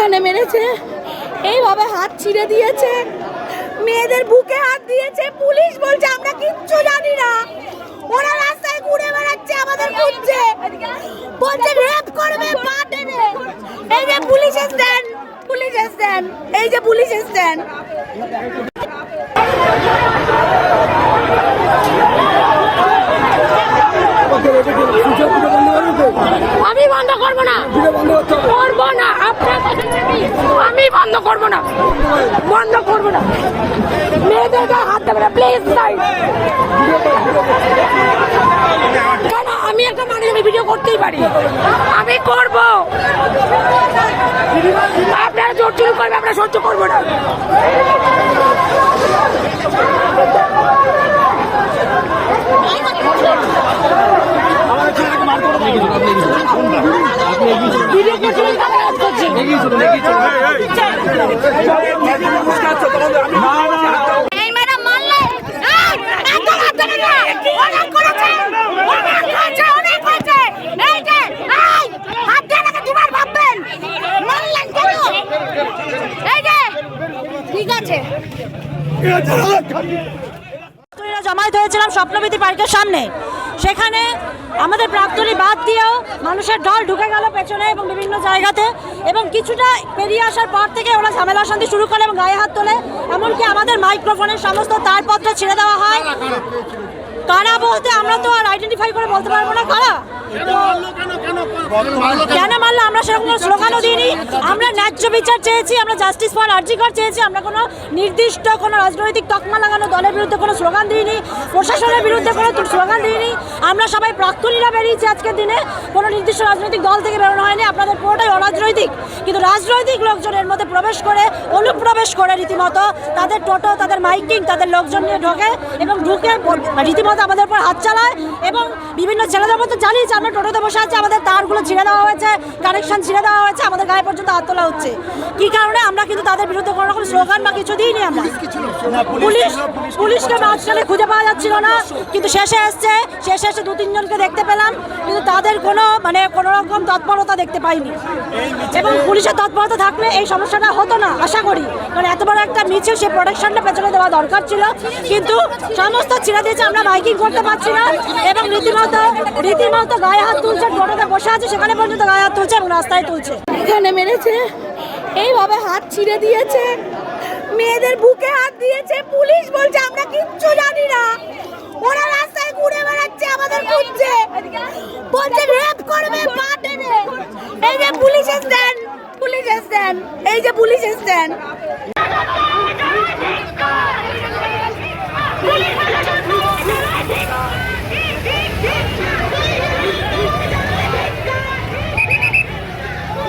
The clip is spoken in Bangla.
এখানে মেরেছে। এইভাবে হাত ছিঁড়ে দিয়েছে। মেয়েদের বুকে হাত দিয়েছে। পুলিশ বলছে, আমরা কিচ্ছু জানি না। ওরা রাস্তায় ঘুরে বেড়াচ্ছে আমাদের খুঁজছে। বলছে, রেপ করবে পা টেনে এই যে পুলিশ স্ট্যান্ড পুলিশ স্ট্যান্ড এই যে পুলিশ স্ট্যান্ড আমি বন্ধ করব না করব না আপনার কথা শুনি। আমি বন্ধ করব না। বন্ধ করব না। মেয়েদের গায়ে হাত দেবে না প্লিজ সাইড কেন? আমি একটা মানুষ আমি ভিডিও করতেই পারি। আমি করব। আপনারা জোর চুরি করবে আমরা সহ্য করব না ভিডিও করছি না, কাজ করছি এই ম্যাডাম মারলে এই, এত হাত দেবে না। অনেক করেছে, অনেক হয়েছে, অনেক হয়েছে। এই যে, এই, হাত দিয়ে নাকি দুবার ভাববেন। মারলেন কেন? এই যে, ঠিক আছে ছাত্রীরা জমায়েত হয়েছিলাম স্বপ্নবীতি পার্কের সামনে সেখানে আমাদের প্রাক্তনী বাদ দিয়েও মানুষের ঢল ঢুকে গেল পেছনে এবং বিভিন্ন জায়গাতে এবং কিছুটা পেরিয়ে আসার পর থেকে ওরা ঝামেলা শান্তি শুরু করে এবং গায়ে হাত তোলে। এমনকি আমাদের মাইক্রোফোনের সমস্ত তারপত্র ছেড়ে দেওয়া হয়। কারা বলতে আমরা তো আর আইডেন্টিফাই করে বলতে পারব না কারা? কেন? মারলো? আমরা সেরকম দিইনি আমরা ন্যায্য বিচার চেয়েছি, আমরা জাস্টিস ফর আর্জিকর চেয়েছি, আমরা কোনো নির্দিষ্ট কোনো রাজনৈতিক তকমা লাগানো দলের বিরুদ্ধে কোনো স্লোগান দিইনি, প্রশাসনের বিরুদ্ধে কোনো স্লোগান দিইনি, আমরা সবাই প্রাক্তনীরা বেরিয়েছি আজকের দিনে, কোনো নির্দিষ্ট রাজনৈতিক দল থেকে বেরোনো হয়নি, আপনাদের পুরোটাই অরাজনৈতিক। কিন্তু রাজনৈতিক লোকজন এর মধ্যে প্রবেশ করে, অনুপ্রবেশ করে রীতিমতো, তাদের টোটো, তাদের মাইকিং, তাদের লোকজন নিয়ে ঢোকে এবং ঢুকে রীতিমতো আমাদের উপর হাত চালায় এবং বিভিন্ন ছেলেদের মতো জানিয়েছে আমরা টোটোতে বসে আছি, আমাদের তারগুলো ছিঁড়ে দেওয়া হয়েছে কানেকশন ছিঁড়ে দেওয়া হয়েছে আমাদের গায়ে পর্যন্ত হাত তোলা হচ্ছে। কি কারণে? আমরা কিন্তু তাদের বিরুদ্ধে কোনো রকম স্লোগান বা কিছু দিইনি আমরা। পুলিশ পুলিশকে মাঝখানে খুঁজে পাওয়া যাচ্ছিল না। কিন্তু শেষে এসছে শেষে এসে দু তিনজনকে দেখতে পেলাম। কিন্তু তাদের কোনো মানে কোনো রকম তৎপরতা দেখতে পাইনি। এবং পুলিশের তৎপরতা থাকলে এই সমস্যাটা হতো না, আশা করি। কারণ এত বড় একটা মিছিল, সেই প্রোটেকশনটা পেছনে দেওয়া দরকার ছিল। কিন্তু সমস্ত ছিঁড়ে দিয়েছে, আমরা বাইকিং করতে পারছি না। এবং রীতিমতো রীতিমতো গায়ে হাত তুলছে, টোটোতে বসে আছে, সেখানে পর্যন্ত গায়ে হাত তুলছে এবং রাস্তায় তুলছে। এখানে মেরেছে, এইভাবে হাত ছিঁড়ে দিয়েছে, মেয়েদের বুকে হাত দিয়েছে, পুলিশ বলছে আমরা কিচ্ছু জানি না ওরা রাস্তায় ঘুরে বেড়াচ্ছে আমাদের খুঁজছে বলছে রেপ করবে পা টেনে। এই যে পুলিশ স্ট্যান্ড পুলিশ স্ট্যান্ড এই যে পুলিশ স্ট্যান্ড